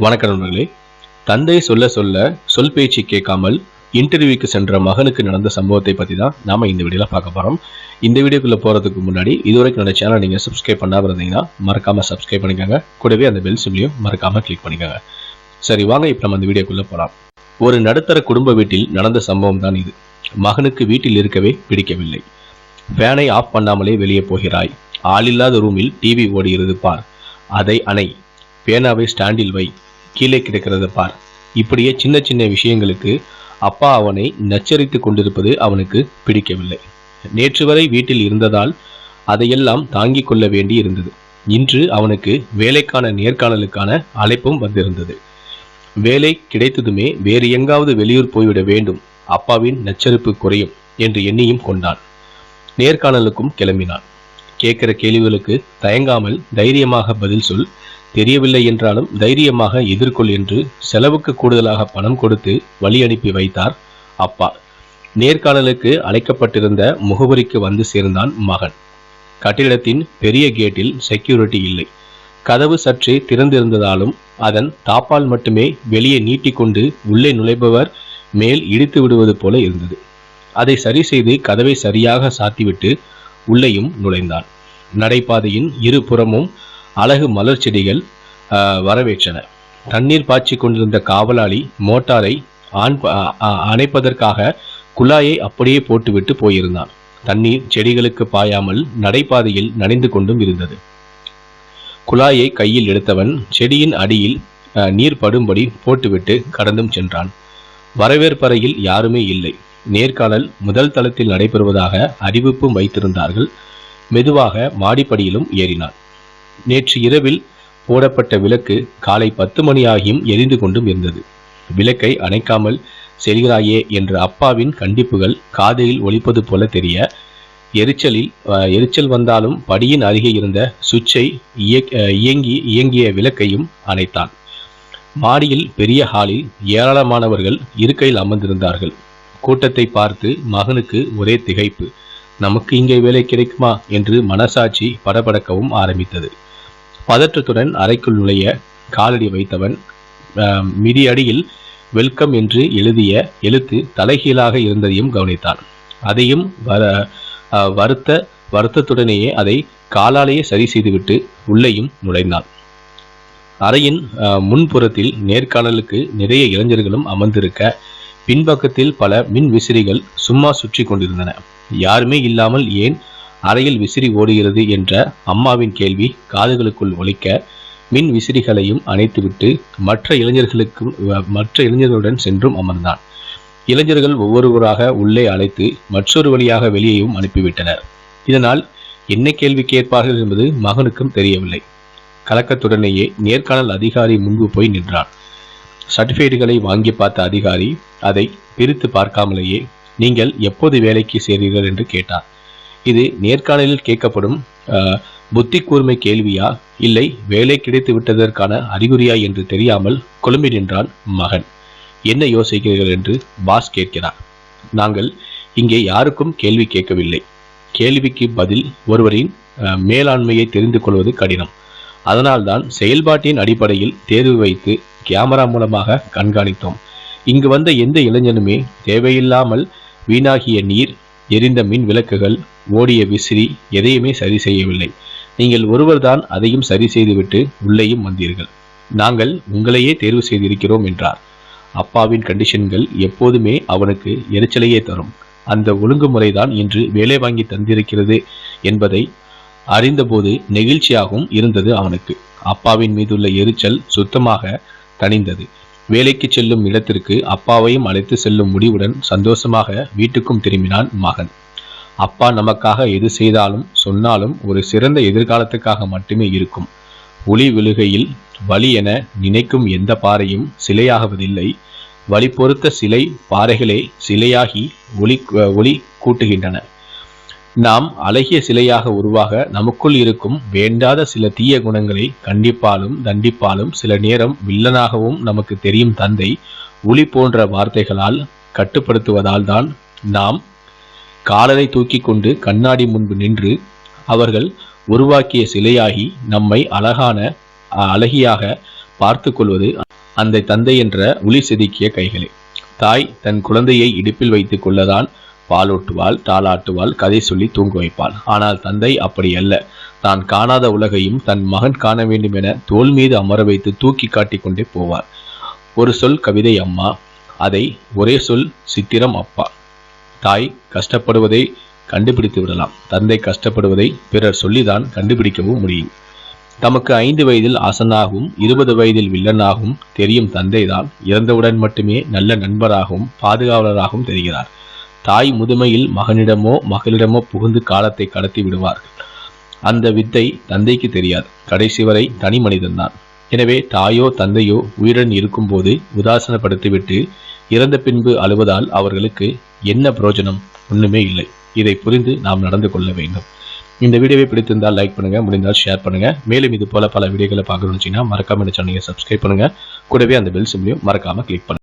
வணக்கம் நண்பர்களே. தந்தை சொல்ல சொல்ல சொல் பேச்சு கேட்காமல் இன்டர்வியூக்கு சென்ற மகனுக்கு நடந்த சம்பவத்தை பற்றி தான் நாம் இந்த வீடியோவில் பார்க்க போகிறோம் இந்த வீடியோக்குள்ளே போகிறதுக்கு முன்னாடி இதுவரைக்கும் என்னோட சேனல் நீங்கள் சப்ஸ்கிரைப் பண்ணாமல் இருந்தீங்கன்னா மறக்காமல் சப்ஸ்கிரைப் பண்ணிக்கோங்க. கூடவே அந்த பெல் சிம்லையும் மறக்காமல் கிளிக் பண்ணிக்கோங்க. சரி வாங்க இப்போ நம்ம அந்த வீடியோக்குள்ளே போகலாம் ஒரு நடுத்தர குடும்ப வீட்டில் நடந்த சம்பவம் தான் இது. மகனுக்கு வீட்டில் இருக்கவே பிடிக்கவில்லை. ஃபேனை ஆஃப் பண்ணாமலே வெளியே போகிறாய். ஆளில்லாத ரூமில் டிவி ஓடுகிறது பார். அதை அணை. பேனாவை ஸ்டாண்டில் வை. கீழே கிடக்கிறத பார். இப்படியே சின்ன சின்ன விஷயங்களுக்கு அப்பா அவனை நச்சரித்து கொண்டிருப்பது அவனுக்கு பிடிக்கவில்லை. நேற்று வரை வீட்டில் இருந்ததால் அதையெல்லாம் தாங்கிக் கொள்ள வேண்டி இருந்தது. இன்று அவனுக்கு வேலைக்கான நேர்காணலுக்கான அழைப்பும் வந்திருந்தது. வேலை கிடைத்ததுமே வேறு எங்காவது வெளியூர் போய்விட வேண்டும். அப்பாவின் நச்சரிப்பு குறையும் என்று எண்ணியும் கொண்டான். நேர்காணலுக்கும் கிளம்பினான். கேட்கிற கேள்விகளுக்கு தயங்காமல் தைரியமாக பதில் சொல். தெரியவில்லை என்றாலும் தைரியமாக எதிர்கொள் என்று செலவுக்கு கூடுதலாக பணம் கொடுத்து வழி அனுப்பி வைத்தார் அப்பா. நேர்காணலுக்கு அழைக்கப்பட்டிருந்த முகவரிக்கு வந்து சேர்ந்தான் மகன். கட்டிடத்தின் பெரிய கேட்டில் செக்யூரிட்டி இல்லை. கதவு சற்றே திறந்திருந்ததாலும் அதன் தாப்பால் மட்டுமே வெளியே நீட்டிக்கொண்டு உள்ளே நுழைபவர் மேல் இடித்து விடுவது போல இருந்தது. அதை சரி செய்து கதவை சரியாக சாத்திவிட்டு உள்ளேயும் நுழைந்தான். நடைபாதையின் இரு புறமும் அழகு மலர் செடிகள் வரவேற்றன. தண்ணீர் பாய்ச்சி கொண்டிருந்த காவலாளி மோட்டாரை ஆண் அணைப்பதற்காக குழாயை அப்படியே போட்டுவிட்டு போயிருந்தான். தண்ணீர் செடிகளுக்கு பாயாமல் நடைபாதையில் நனைந்து கொண்டும் இருந்தது. குழாயை கையில் எடுத்தவன் செடியின் அடியில் நீர் படும்படி போட்டுவிட்டு கடந்தும் சென்றான். வரவேற்பறையில் யாருமே இல்லை. நேர்காணல் முதல் தளத்தில் நடைபெறுவதாக அறிவிப்பும் வைத்திருந்தார்கள். மெதுவாக மாடிப்படியிலும் ஏறினான். நேற்று இரவில் போடப்பட்ட விளக்கு காலை பத்து மணியாகியும் எரிந்து கொண்டும் இருந்தது. விளக்கை அணைக்காமல் செல்கிறாயே என்ற அப்பாவின் கண்டிப்புகள் காதையில் ஒலிப்பது போல தெரிய எரிச்சலில் அஹ், எரிச்சல் வந்தாலும் படியின் அருகே இருந்த சுவிட்சை அஹ், இயங்கி இயங்கிய விளக்கையும் அணைத்தான். மாடியில் பெரிய ஹாலில் ஏராளமானவர்கள் இருக்கையில் அமர்ந்திருந்தார்கள். கூட்டத்தை பார்த்து மகனுக்கு ஒரே திகைப்பு. நமக்கு இங்கே வேலை கிடைக்குமா என்று மனசாட்சி படபடக்கவும் ஆரம்பித்தது. பதற்றத்துடன் அறைக்குள் நுழைய காலடி வைத்தவன் மிதியடியில் வெல்கம் என்று எழுதிய எழுத்து தலைகீழாக இருந்ததையும் கவனித்தான். அதையும் வர வருத்த வருத்தத்துடனேயே அதை காலாலேயே சரி செய்துவிட்டு உள்ளேயும் நுழைந்தான். அறையின் ஆஹ், முன்புறத்தில் நேர்காணலுக்கு நிறைய இளைஞர்களும் அமர்ந்திருக்க பின்பக்கத்தில் பல மின் விசிறிகள் சும்மா சுற்றி கொண்டிருந்தன. யாருமே இல்லாமல் ஏன் அறையில் விசிறி ஓடுகிறது என்ற அம்மாவின் கேள்வி காதுகளுக்குள் ஒலிக்க மின் விசிறிகளையும் அணைத்துவிட்டு மற்ற இளைஞர்களுக்கும் மற்ற இளைஞர்களுடன் சென்றும் அமர்ந்தான். இளைஞர்கள் ஒவ்வொருவராக உள்ளே அழைத்து மற்றொரு வழியாக வெளியேயும் அனுப்பிவிட்டனர். இதனால் என்ன கேள்வி கேட்பார்கள் என்பது மகனுக்கும் தெரியவில்லை. கலக்கத்துடனேயே நேர்காணல் அதிகாரி முன்பு போய் நின்றான். சர்டிஃபிகேட்டுகளை வாங்கி பார்த்த அதிகாரி அதை பிரித்து பார்க்காமலேயே நீங்கள் எப்போது வேலைக்கு சேர்வீர்கள் என்று கேட்டார். இது நேர்காணலில் கேட்கப்படும் புத்தி கூர்மை கேள்வியா? இல்லை வேலை கிடைத்து விட்டதற்கான அறிகுறியா என்று தெரியாமல் குழம்பி நின்றான் மகன். என்ன யோசிக்கிறீர்கள் என்று பாஸ் கேட்கிறார். நாங்கள் இங்கே யாருக்கும் கேள்வி கேட்கவில்லை. கேள்விக்கு பதில் ஒருவரின் மேலாண்மையை தெரிந்து கொள்வது கடினம். அதனால்தான் செயல்பாட்டின் அடிப்படையில் தேர்வு வைத்து கேமரா மூலமாக கண்காணித்தோம். இங்கு வந்த எந்த இளைஞனுமே தேவையில்லாமல் வீணாகிய நீர் எரிந்த மின் விளக்குகள் ஓடிய விசிறி எதையுமே சரி செய்யவில்லை. நீங்கள் ஒருவர்தான் அதையும் சரி செய்துவிட்டு உள்ளேயும் வந்தீர்கள். நாங்கள் உங்களையே தேர்வு செய்திருக்கிறோம் என்றார். அப்பாவின் கண்டிஷன்கள் எப்போதுமே அவனுக்கு எரிச்சலையே தரும். அந்த ஒழுங்குமுறைதான் இன்று வேலை வாங்கி தந்திருக்கிறது என்பதை அறிந்தபோது நெகிழ்ச்சியாகவும் இருந்தது அவனுக்கு. அப்பாவின் மீதுள்ள எரிச்சல் சுத்தமாக தணிந்தது. வேலைக்கு செல்லும் இடத்திற்கு அப்பாவையும் அழைத்து செல்லும் முடிவுடன் சந்தோஷமாக வீட்டுக்கும் திரும்பினான் மகன். அப்பா நமக்காக எது செய்தாலும் சொன்னாலும் ஒரு சிறந்த எதிர்காலத்துக்காக மட்டுமே இருக்கும். ஒளி விழுகையில் வலி என நினைக்கும் எந்த பாறையும் சிலையாகுவதில்லை. வழி பொறுத்த சிலை பாறைகளே சிலையாகி ஒளி ஒளி கூட்டுகின்றன. நாம் அழகிய சிலையாக உருவாக நமக்குள் இருக்கும் வேண்டாத சில தீய குணங்களை கண்டிப்பாலும் தண்டிப்பாலும் சில நேரம் வில்லனாகவும் நமக்கு தெரியும் தந்தை ஒளி போன்ற வார்த்தைகளால் கட்டுப்படுத்துவதால் தான் நாம் காலரை தூக்கி கொண்டு கண்ணாடி முன்பு நின்று அவர்கள் உருவாக்கிய சிலையாகி நம்மை அழகான அழகியாக பார்த்து கொள்வது அந்த தந்தை என்ற உளி செதுக்கிய கைகளே. தாய் தன் குழந்தையை இடுப்பில் வைத்துக் கொள்ளதான் பாலூட்டுவாள் தாளாட்டுவாள் கதை சொல்லி தூங்க வைப்பாள். ஆனால் தந்தை அப்படி அல்ல. தான் காணாத உலகையும் தன் மகன் காண வேண்டும் என தோல் மீது அமர வைத்து தூக்கி காட்டிக்கொண்டே போவார் ஒரு சொல் கவிதை அம்மா. அதை ஒரே சொல் சித்திரம் அப்பா. தாய் கஷ்டப்படுவதை கண்டுபிடித்து விடலாம். தந்தை கஷ்டப்படுவதை பிறர் சொல்லிதான் கண்டுபிடிக்கவும் முடியும். தமக்கு ஐந்து வயதில் ஆசனாகவும் இருபது வயதில் வில்லனாகவும் தெரியும் தந்தைதான். இறந்தவுடன் மட்டுமே நல்ல நண்பராகவும் பாதுகாவலராகவும் தெரிகிறார். தாய் முதுமையில் மகனிடமோ மகளிடமோ புகுந்து காலத்தை கடத்தி விடுவார்கள். அந்த வித்தை தந்தைக்கு தெரியாது. கடைசி வரை தனி மனிதன்தான் எனவே தாயோ தந்தையோ உயிருடன் இருக்கும்போது உதாசனப்படுத்திவிட்டு இறந்த பின்பு அழுவதால் அவர்களுக்கு என்ன பிரயோஜனம் ஒன்றுமே இல்லை. இதை புரிந்து நாம் நடந்து கொள்ள வேண்டும். இந்த வீடியோவை பிடித்திருந்தால் லைக் பண்ணுங்க. முடிந்தால் ஷேர் பண்ணுங்க. மேலும் இது போல பல வீடியோக்களை பார்க்கணும்னு வச்சீங்கன்னா மறக்காம இந்த சேனலை சப்ஸ்கிரைப் பண்ணுங்க. கூடவே அந்த பெல் சிம்லையும் மறக்காம கிளிக் பண்ணுங்க.